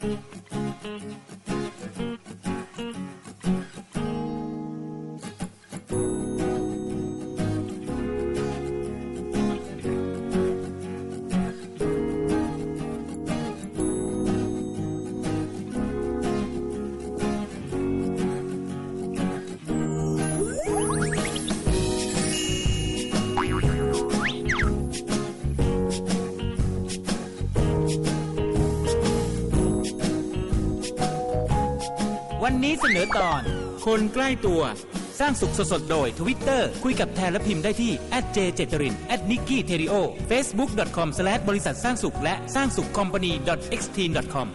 วัน นี้เสนอตอน คนใกล้ตัว สร้างสุขสดๆโดยทวิตเตอร์คุยกับแทนและพิมพ์ได้ที่ j j t e r i n n i k k i t e r i o facebook.com บริษัทสร้างสุขและสร้างสุข company xt com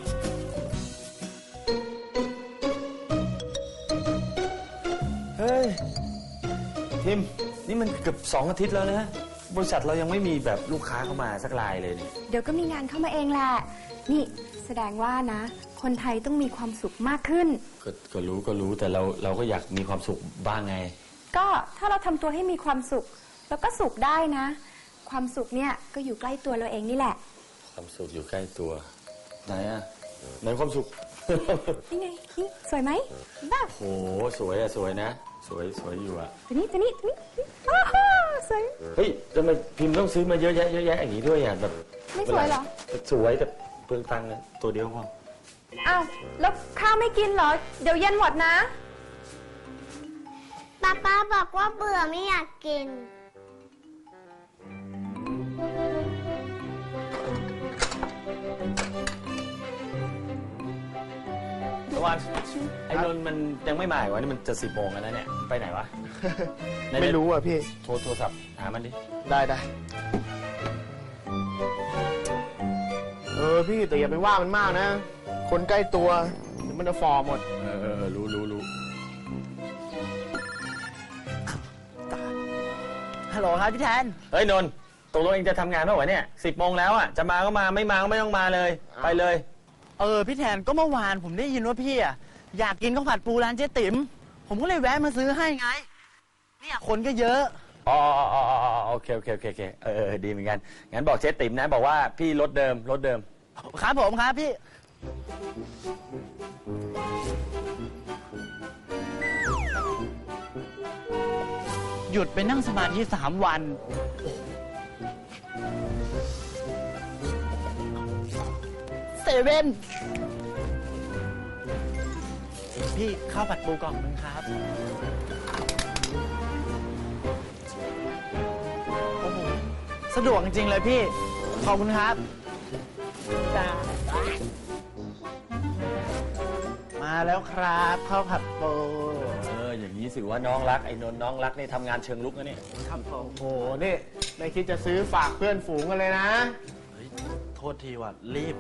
เฮ้ยทิมนี่มันเกือบสองอาทิตย์แล้วนะ บริษัทเรายังไม่มีแบบลูกค้าเข้ามาสักรายเลยเนี่ยเดี๋ยวก็มีงานเข้ามาเองแหละ นี่แสดงว่านะ คนไทยต้องมีความสุขมากขึ้น ก็ก็รู้ก็รู้แต่เราเราก็อยากมีความสุขบ้างไง ก็ถ้าเราทำตัวให้มีความสุขแล้วก็สุขได้นะ ความสุขเนี่ยก็อยู่ใกล้ตัวเราเองนี่แหละ ความสุขอยู่ใกล้ตัว ไหนอะไหนความสุข นี่ไงนี่สวยไหมบ้าโหสวยอะสวยนะ สวยสวยอยู่อะตัวนี้ตัวนี้ตัวนี้อ้าวสวย เฮ้ยทำไมพิมพ์ต้องซื้อมาเยอะแยะเยอะแยะอย่างนี้ด้วยอะแบบไม่สวยเหรอสวยแต่เป ลืองตังค์อะตัวเดียวพออ้าว แล้วข้าวไม่กินเหรอ เดี๋ยวเย็นหมดนะ ป๊าป๊าบอกว่าเบื่อไม่อยากกิน ตะวันไอ้นนท์มันยังไม่มาอีกวะนี่มันจะสิบโมงแล้วนะเนี่ย ไปไหนวะหนไม่รู้อะพี่โทรโทรศัพท์หามันดิ ได้ได้ ออพี่แต่อย่าไปว่ามันมากนะ คนใกล้ตัวเดี๋ยวมันจะฟอร์หมด เออเออเออรู้รู้รู้ฮัลโหลครับพี่แทน เฮ้ยนนท์ตกลงเองจะทำงานเมื่อไหร่เนี่ยสิบโมงแล้วอะ จะมาก็มาไม่มาก็ไม่ต้องมาเลย ไปเลย เออพี่แทนก็เมื่อวานผมได้ยินว่าพี่อะอยากกินข้าวผัดปูร้านเจ๊ติ๋ม ผมก็เลยแวะมาซื้อให้ไง เนี่ยคนก็เยอะ อ๋ออ๋ออ๋ออ๋อโอเคโอเคโอเคโอเคเออเออดีเหมือนกัน งั้นบอกเจ๊ติ๋มนะ บอกว่าพี่รถเดิมรถเดิม ครับผมครับพี่ หยุดไปนั่งสมาธิสามวัน เซเว่น พี่ข้าวผัดปูกล่องนึงครับ โอ้โห สะดวกจริง ๆ เลยพี่ ขอบคุณครับ จ้ามาแล้วครับข้าวผัดปูเอออย่างนี้สิว่าน้องรักไอ้นนท์น้องรักนี่ทำงานเชิงลุกนะเนี่ยครับผมโอ้โหนี่ไม่คิดจะซื้อฝากเพื่อนฝูงกันเลยนะ เฮ้ยโทษทีว่ารีบ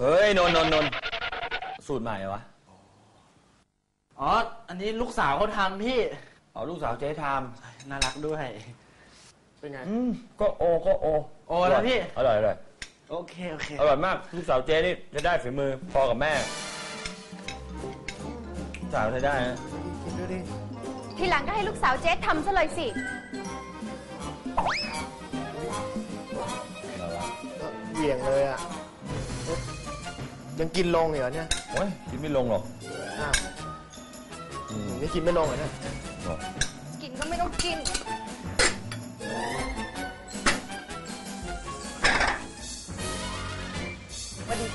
เฮ้ยนนท์นนท์นนท์สูตรใหม่เหรอวะอ๋อ อันนี้ลูกสาวเขาทำพี่อ๋อลูกสาวเจ๊ทน่ารักด้วย เป็นไงำอืมก็โอก็โอ โอแล้วพี่ อร่อยอร่อย โอเค โอเค อร่อยมากลูกสาวเจ๊นี่จะได้ฝีมือพอกับแม่สาวใช้ได้นะดูดิ ทีหลังก็ให้ลูกสาวเจ๊ทำซะเลยสิอะไรวะเหวี่ยงเลยอะเอ๊ะยังกินลงเหรอเนี่ยโอ้ยกินไม่ลงหรอกอ้าวนี่กินไม่ลงเหรอเนี่ยกินก็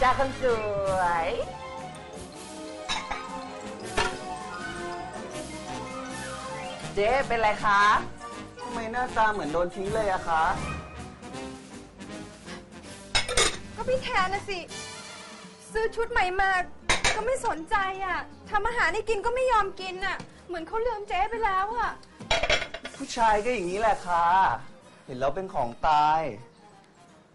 จ้าคนสวย เจ๊เป็นไรคะ ทำไมหน้าตาเหมือนโดนทิ้งเลยอะคะ ก็พี่แทนนะสิ ซื้อชุดใหม่มาก็ไม่สนใจอะทำอาหารให้กินก็ไม่ยอมกินอะ เหมือนเขาลืมเจ๊ไปแล้วอะ ผู้ชายก็อย่างนี้แหละค่ะ เห็นเราเป็นของตาย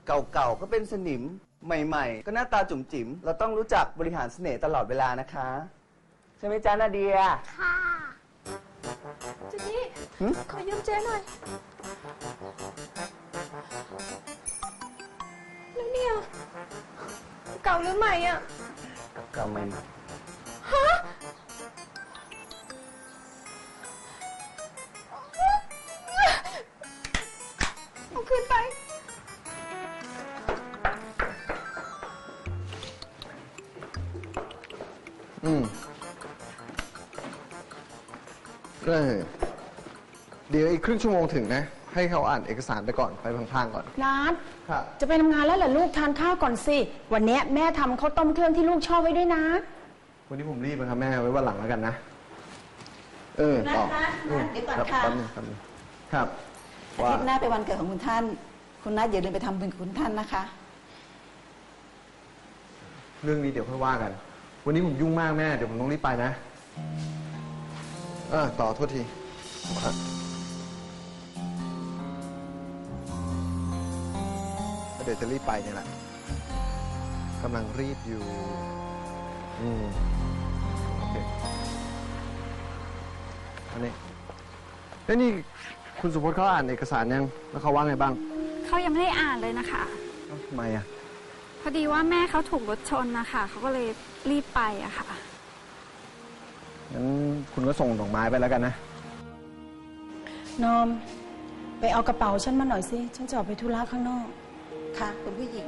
เก่าๆก็เป็นสนิม ใหม่ ๆ ก็หน้าตาจุ๋มจิ๋มเราต้องรู้จักบริหารเสน่ห์ตลอดเวลานะคะ ใช่ไหมจ๊ะนาเดีย ค่ะเจนี่หึขอยืมเจ๊หน่อย แล้วเนี่ย เก่าหรือใหม่อะ เก่าใหม่ฮะ ออเดี๋ยวอีกครึ่งชั่วโมงถึงนะ ให้เขาอ่านเอกสารไปก่อนไปพลางๆก่อนนัดครับจะไปทำงานแล้วเหรอลูกทานข้าวก่อนสิ วันเนี้ยแม่ทำข้าวต้มเครื่องที่ลูกชอบไว้ด้วยนะวันนี้ผมรีบนะครับแม่ไว้วันหลังแล้วกันนะ เออต่อนัดนัดเดี๋ยวก่อนครับค่ะแป๊บนึงแป๊บนึงครับอาว่าทิตย์หน้าเป็นวันเกิดของคุณท่าน คุณนัทอย่าลืมไปทำบุญกับคุณท่านนะคะ เรื่องนี้เดี๋ยวค่อยว่ากัน วันนี้ผมยุ่งมากแม่เดี๋ยวผมต้องรีบไปนะเออต่อโทษทีครับเดี๋ยวจะรีบไปเนี่ยแหละกำลังรีบอยู่ อืมโอเคอันนี้เอ้ยนี่คุณสุพจน์เขาอ่านเอกสารยัง แล้วเขาว่าไงบ้างเขายังไม่ได้อ่านเลยนะคะเอ้าทำไมอะ พอดีว่าแม่เขาถูกรถชนนะคะเขาก็เลยรีบไปอะค่ะ งั้นคุณก็ส่งดอกไม้ไปแล้วกันนะ นอม ไปเอากระเป๋าฉันมาหน่อยสิ ฉันจะออกไปธุระข้างนอก ค่ะ คุณผู้หญิง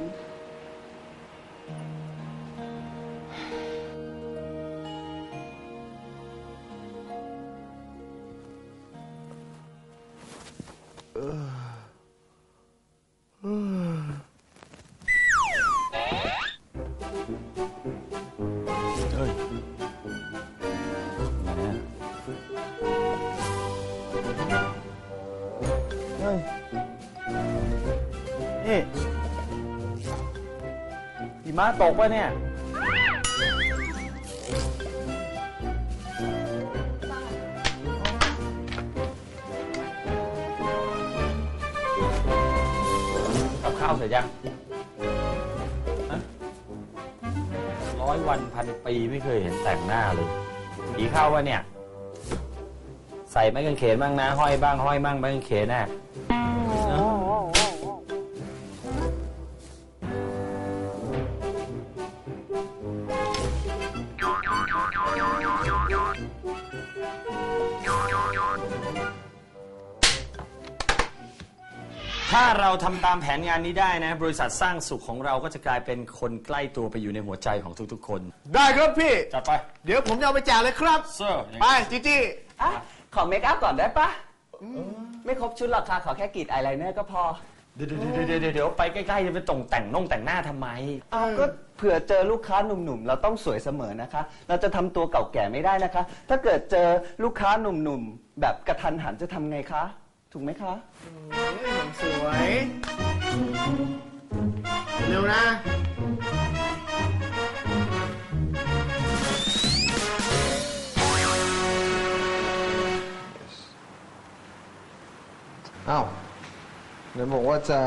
มะตกปะเนี่ย กับข้าวเสร็จยังฮะร้อยวันพันปีไม่เคยเห็นแต่งหน้าเลยผีเข้าวะเนี่ย ใส่ไม้กางเขนบ้างนะ ห้อยบ้างห้อยบ้างไม้กางเขนน่ะ ถ้าเราทำตามแผนงานนี้ได้นะ บริษัทสร้างสุขของเราก็จะกลายเป็นคนใกล้ตัวไปอยู่ในหัวใจของทุกๆ คน ได้ครับพี่ จัดไป เดี๋ยวผมจะเอาไปแจกเลยครับ เซอร์ไปจีจี้อะขอเมคอัพก่อนได้ปะไม่ครบชุดหรอกค่ะ ขอแค่กรีดอายไลเนอร์ก็พอ เดี๋ยวเดี๋ยวเดี๋ยวเดี๋ยวไปใกล้ๆจะไปตรงแต่งน่งแต่งหน้าทำไม อ้าวก็เผื่อเจอลูกค้าหนุ่มๆ เราต้องสวยเสมอนะคะ เราจะทำตัวเก่าแก่ไม่ได้นะคะ ถ้าเกิดเจอลูกค้าหนุ่มๆ แบบกระทันหันจะทำไงคะ ถูกไหมคะ สวย เร็วนะ เดี๋ยวบอกว่าจะ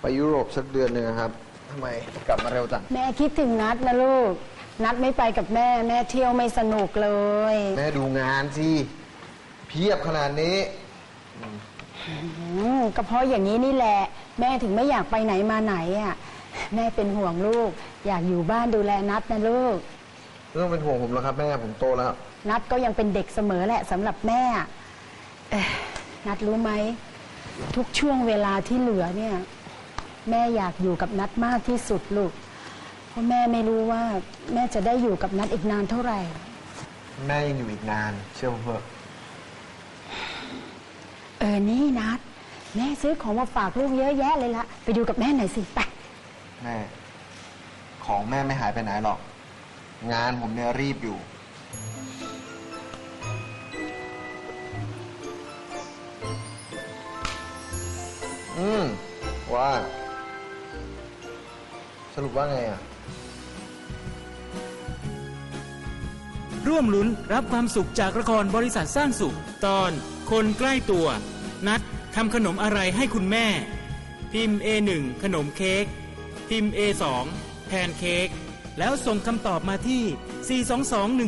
ไปยุโรปสักเดือนหนึ่งนะครับทำไมกลับมาเร็วจังแม่คิดถึงนัดนะลูก นัดไม่ไปกับแม่ แม่เที่ยวไม่สนุกเลย แม่ดูงานสิเพียบขนาดนี้ อืมก็เพราะอย่างนี้นี่แหละ แม่ถึงไม่อยากไปไหนมาไหนอะแม่เป็นห่วงลูก อยากอยู่บ้านดูแลนัดนะลูก เรื่องเป็นห่วงผมแล้วครับ แม่ผมโตแล้ว นัดก็ยังเป็นเด็กเสมอแหละสำหรับแม่เอ่อนัดรู้ไหม ทุกช่วงเวลาที่เหลือเนี่ย แม่อยากอยู่กับนัดมากที่สุดลูก เพราะแม่ไม่รู้ว่าแม่จะได้อยู่กับนัดอีกนานเท่าไหร่ แม่ยังอยู่อีกนาน เชื่อผมเถอะเออนี่นัดแม่ซื้อของมาฝากลูกเยอะแยะเลยละไปดูกับแม่หน่อยสิไปแม่ ของแม่ไม่หายไปไหนหรอก งานผมเนี่ยรีบอยู่ อืม ว่า สรุปว่าไงอะ ร่วมลุ้นรับความสุขจากละครบริษัทสร้างสุข ตอนคนใกล้ตัว นัดทำขนมอะไรให้คุณแม่ พิมพ์ A1 ขนมเค้กพิมพ์ A2 แพนเค้กแล้วส่งคำตอบมาที่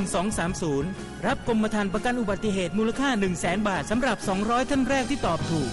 4221230 รับกรมธรรม์ประกันอุบัติเหตุมูลค่า 1 0 0 0 0แบาทสำหรับ 200 ท่านแรกที่ตอบถูก